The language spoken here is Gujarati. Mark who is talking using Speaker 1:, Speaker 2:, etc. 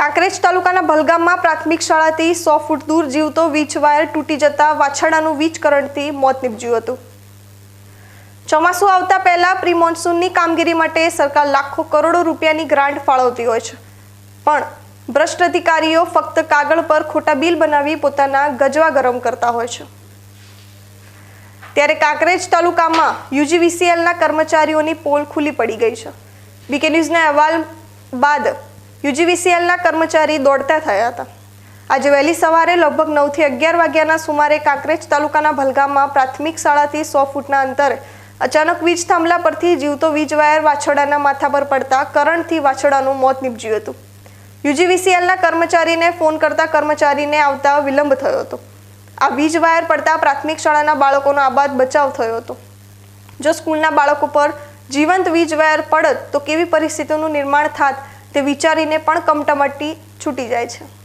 Speaker 1: કાંકરેજ તાલુકાના ભલગામમાં પ્રાથમિક શાળાથી સો ફૂટ દૂર જીવતો વીજ વાયર તૂટી જતા વાછરડાનું વીજ કરંટથી મોત નીપજ્યું હતું. ચોમાસું આવતા પહેલા પ્રી મોન્સૂનની કામગીરી માટે સરકાર લાખો કરોડો રૂપિયાની ગ્રાન્ટ ફાળવતી હોય છે. પણ ભ્રષ્ટ અધિકારીઓ ફક્ત કાગળ પર ખોટા બિલ બનાવી પોતાના ગજવા ગરમ કરતા હોય છે. ત્યારે કાંકરેજ તાલુકામાં યુજીવીસીએલના કર્મચારીઓની પોલ ખુલ્લી પડી ગઈ છે. બીકે ન્યૂઝના અહેવાલ બાદ યુજીવીસીએલના કર્મચારી દોડતા થયા હતા. આજે વહેલી સવારે લગભગ નવથી અગિયાર વાગ્યાના સુમારે કાંકરેજ તાલુકાના ભલગામમાં પ્રાથમિક શાળાથી સો ફૂટના અંતરે અચાનક વીજ થાંભલા પરથી જીવતો વીજ વાયર વાછરડાના માથા પર પડતા કરંટથી વાછરડાનું મોત નીપજ્યું હતું. યુજીવીસીએલના કર્મચારીને ફોન કરતા કર્મચારીને આવતા વિલંબ થયો હતો. આ વીજ વાયર પડતા પ્રાથમિક શાળાના બાળકોનો આબાદ બચાવ થયો હતો. જો સ્કૂલના બાળકો પર જીવંત વીજ વાયર પડત, તો કેવી પરિસ્થિતિનું નિર્માણ થાત તે વિચારીને પણ કમટમટી છૂટી જાય છે.